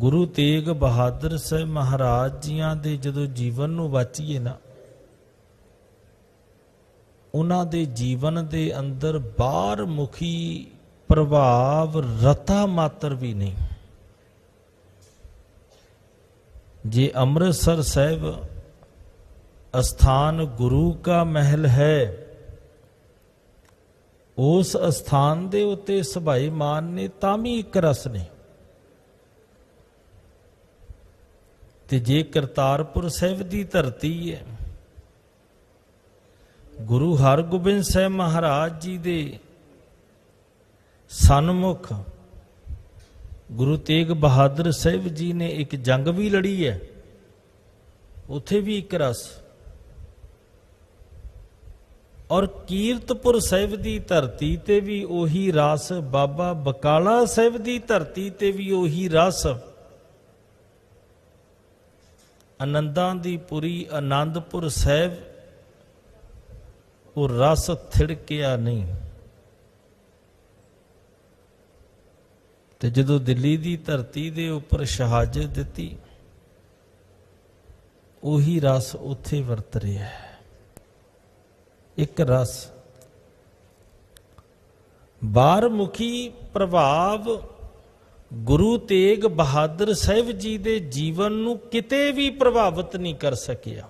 ਗੁਰੂ ਤੇਗ ਬਹਾਦਰ ਸਾਹਿਬ ਮਹਾਰਾਜ ਜੀਆਂ ਦੇ ਜਦੋਂ ਜੀਵਨ ਨੂੰ ਵਾਚੀਏ ਨਾ, ਉਹਨਾਂ ਦੇ ਜੀਵਨ ਦੇ ਅੰਦਰ ਬਾਹਰ ਮੁਖੀ ਪ੍ਰਭਾਵ ਰਤਾ ਮਾਤਰ ਵੀ ਨਹੀਂ। ਜੇ ਅੰਮ੍ਰਿਤਸਰ ਸਾਹਿਬ ਅਸਥਾਨ ਗੁਰੂ ਕਾ ਮਹਿਲ ਹੈ, ਉਸ ਅਸਥਾਨ ਦੇ ਉੱਤੇ ਸਭਾਈ ਮਾਨ ਨੇ ਤਾਂ ਵੀ ਇੱਕ ਰਸ ਨੇ ਤੇ ਜੇ ਕਰਤਾਰਪੁਰ ਸਾਹਿਬ ਦੀ ਧਰਤੀ ਹੈ, ਗੁਰੂ ਹਰਗੋਬਿੰਦ ਸਾਹਿਬ ਮਹਾਰਾਜ ਜੀ ਦੇ ਸਨਮੁਖ ਗੁਰੂ ਤੇਗ ਬਹਾਦਰ ਸਾਹਿਬ ਜੀ ਨੇ ਇੱਕ ਜੰਗ ਵੀ ਲੜੀ ਹੈ, ਉੱਥੇ ਵੀ ਇੱਕ ਰਸ। ਔਰ ਕੀਰਤਪੁਰ ਸਾਹਿਬ ਦੀ ਧਰਤੀ ਤੇ ਵੀ ਉਹੀ ਰਸ, ਬਾਬਾ ਬਕਾਲਾ ਸਾਹਿਬ ਦੀ ਧਰਤੀ ਤੇ ਵੀ ਉਹੀ ਰਸ। ਆਨੰਦਾਂ ਦੀ ਪੁਰੀ ਆਨੰਦਪੁਰ ਸਾਹਿਬ, ਉਹ ਰਸ ਥਿੜਕਿਆ ਨਹੀਂ। ਤੇ ਜਦੋਂ ਦਿੱਲੀ ਦੀ ਧਰਤੀ ਦੇ ਉੱਪਰ ਸ਼ਹਾਦਤ ਦਿੱਤੀ, ਉਹੀ ਰਸ ਉੱਥੇ ਵਰਤ ਰਿਹਾ ਹੈ। ਇੱਕ ਰਸ। ਬਾਹਰਮੁਖੀ ਪ੍ਰਭਾਵ ਗੁਰੂ ਤੇਗ ਬਹਾਦਰ ਸਾਹਿਬ ਜੀ ਦੇ ਜੀਵਨ ਨੂੰ ਕਿਤੇ ਵੀ ਪ੍ਰਭਾਵਿਤ ਨਹੀਂ ਕਰ ਸਕਿਆ।